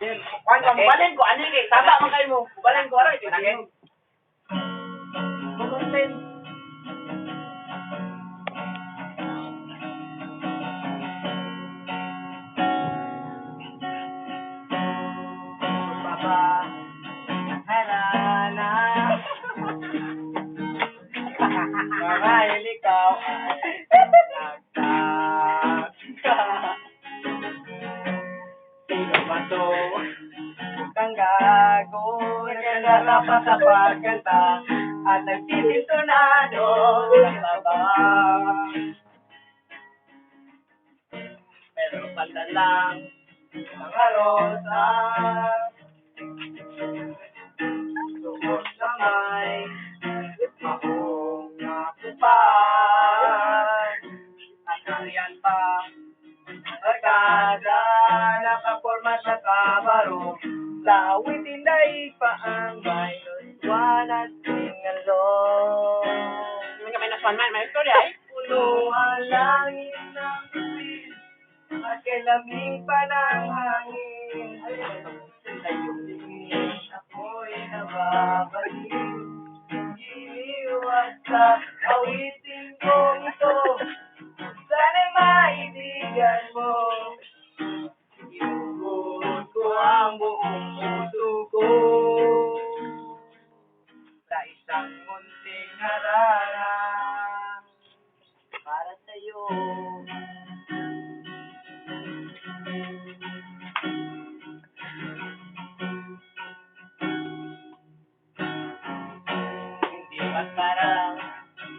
Kwan ka, balin ko, ani kay, taba man kayo mo. Balin ko, aray, kay Manangin. Kumuntin. Baba, harana. Marahil ikaw ay Kang gago, nagkagala pa sa pagkanta at nagsisintonado ng baba. Pero pala lang, mga rosas, Sumot na may mahong nakupan. At nariyan pa, Agada, nakaporma sa kabaro Lawit inday pa ang minus one at singalong Hindi ka may naswan man, may istorya eh. Puno ang langit ng bituin At kay lamig pa ng hangin Sa iyong tingin ako'y nababaliw Iniwas sa awitin ang buong puso ko. Sa isang munting harana Para sa'yo. Hindi ba't parang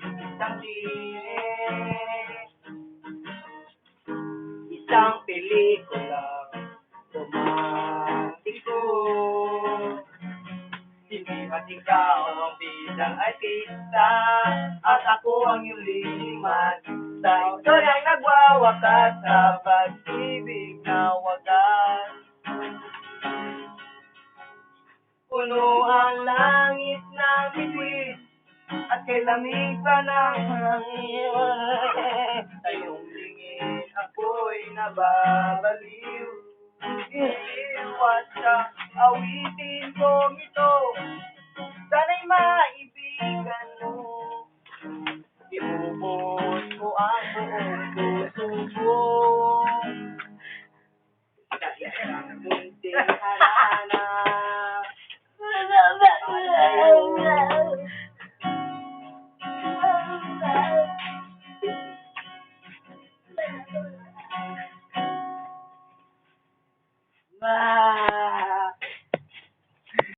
isang lirik Isang pelikulang Ba't ikaw ang bidang artista At ako ang iyong liman Sa istoryang nagwawakas Sa pag-ibig na wagas. Puno ang langit ng bituin At kay lamig pa ng hangin. Sa iyong tingin ako'y nababaliw. Iiwas sa awitin kong ito